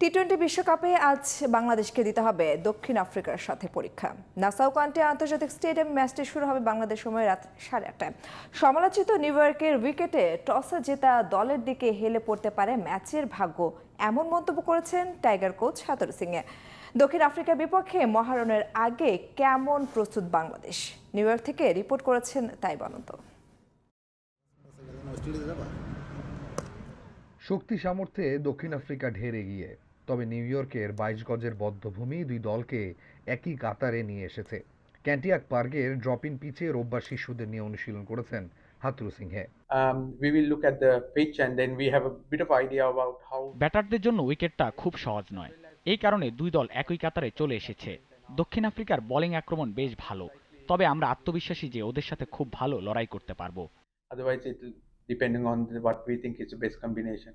T twenty বিশ্বকাপে আজ বাংলাদেশকে দিতে হবে দক্ষিণ আফ্রিকার সাথে পরীক্ষা। নাসাউ কান্টে আন্তর্জাতিক স্টেডিয়াম ম্যাচটি শুরু হবে বাংলাদেশ সময় রাত সাড়ে আটটায়। সমালোচিত নিউ ইয়র্কের উইকেটে টসে জেতা দলের দিকে হেলে পড়তে পারে ম্যাচের ভাগ্য, এমন মন্তব্য করেছেন টাইগার কোচ সাতর সিংয়ে। দক্ষিণ আফ্রিকার বিপক্ষে মহারণের আগে কেমন প্রস্তুত বাংলাদেশ? নিউ ইয়র্ক থেকে রিপোর্ট করেছেন তাই বনন্ত শক্তি সামর্থ্যে দক্ষিণ আফ্রিকা ঢের এগিয়ে। তবে নিউ ইয়র্কের বাইশ গজের বদ্ধভূমি দুই দলকে একই কাতারে নিয়ে এসেছে। ক্যান্টিয়াক পার্কের ড্রপ ইন পিচে রোববার শিশুদের নিয়ে অনুশীলন করেছেন হাতরু সিংহে। Um, ব্যাটারদের জন্য উইকেটটা খুব সহজ নয়। এই কারণে দুই দল একই কাতারে চলে এসেছে। দক্ষিণ আফ্রিকার বোলিং আক্রমণ বেশ ভালো তবে আমরা আত্মবিশ্বাসী যে ওদের সাথে খুব ভালো লড়াই করতে পারব। Depending on the, what we think is the best combination.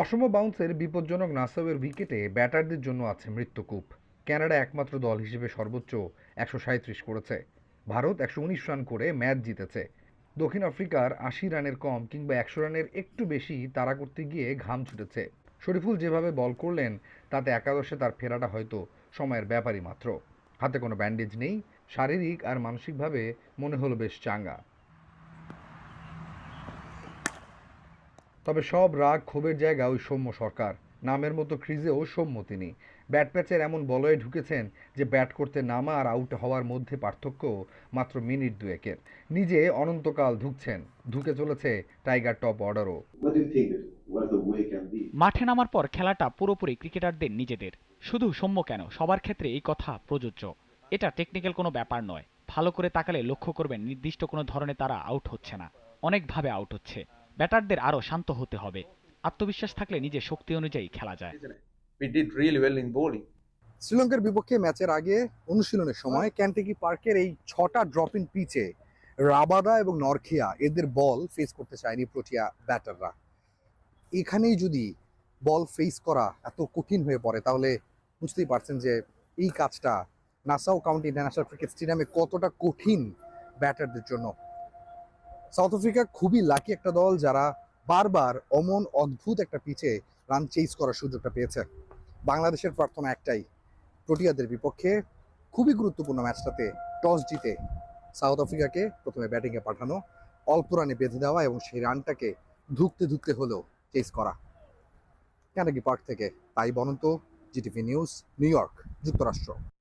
অসম বাউন্সের বিপজ্জনক নাসাউয়ের উইকেটে ব্যাটারদের জন্য আছে মৃত্যুকূপ। কানাডা একমাত্র দল হিসেবে সর্বোচ্চ একশো সাঁত্রিশ করেছে। ভারত একশো উনিশ রান করে ম্যাচ জিতেছে। দক্ষিণ আফ্রিকার আশি রানের কম কিংবা একশো রানের একটু বেশি তাড়া করতে গিয়ে ঘাম ছুটেছে। শরীফুল যেভাবে বল করলেন, তাতে একাদশে তার ফেরাটা হয়তো সময়ের ব্যাপারই মাত্র। হাতে কোনো ব্যান্ডেজ নেই, শারীরিক আর মানসিকভাবে মনে হলো বেশ চাঙ্গা। তবে সব রাগ ক্ষোভের জায়গা ওই সৌম্য সরকার। নামের মতো ক্রিজেও সৌম্য তিনি। ব্যাট প্যাচের এমন বলয়ে ঢুকেছেন যে ব্যাট করতে নামা আর আউট হওয়ার মধ্যে পার্থক্য মাত্র মিনিট দুয়েকের। নিজে অনন্তকাল ঢুকছেন ঢুকে চলেছে টাইগার টপ অর্ডারও? মাঠে নামার পর খেলাটা পুরোপুরি ক্রিকেটারদের নিজেদের। শুধু সৌম্য কেন? সবার ক্ষেত্রে এই কথা প্রযোজ্য। এটা টেকনিক্যাল কোনো ব্যাপার নয়। ভালো করে তাকালে লক্ষ্য করবেন নির্দিষ্ট কোনো ধরনের তারা আউট হচ্ছে না। অনেকভাবে আউট হচ্ছে। ব্যাটারদের আরও শান্ত হতে হবে। আত্মবিশ্বাস থাকলে নিজের শক্তি অনুযায়ী খেলা যায়. শ্রীলঙ্কার বিপক্ষে ম্যাচের আগে অনুশীলনের সময় ক্যান্টেকি পার্কের এই ছটা ড্রপ ইন পিচে রাবাদা এবং নরখিয়া এদের বল ফেস করতে চায়নি প্রোটিয়া ব্যাটাররা এখানেই যদি বল ফেস করা এত কঠিন হয়ে পড়ে তাহলে বুঝতেই পারছেন যে এই কাজটা নাসাও কাউন্টি ইন্টারন্যাশনাল ক্রিকেট স্টেডিয়ামে কতটা কঠিন ব্যাটারদের জন্য। সাউথ আফ্রিকা খুবই লাকি একটা দল যারা বারবার অমন অদ্ভুত একটা পিচে রান চেস করার সুযোগটা পেয়েছে। বাংলাদেশের প্রার্থনা একটাই, প্রোটিয়াদের বিপক্ষে খুবই গুরুত্বপূর্ণ ম্যাচটাতে টস জিতে সাউথ আফ্রিকাকে প্রথমে ব্যাটিংয়ে পাঠানো, অল্প রানে বেঁধে দেওয়া এবং সেই রানটাকে ধুকতে ধুকতে হলেও চেস করা। ক্যানাগি পার্ক থেকে, Tai Banonto GTV news New York যুক্তরাষ্ট্র।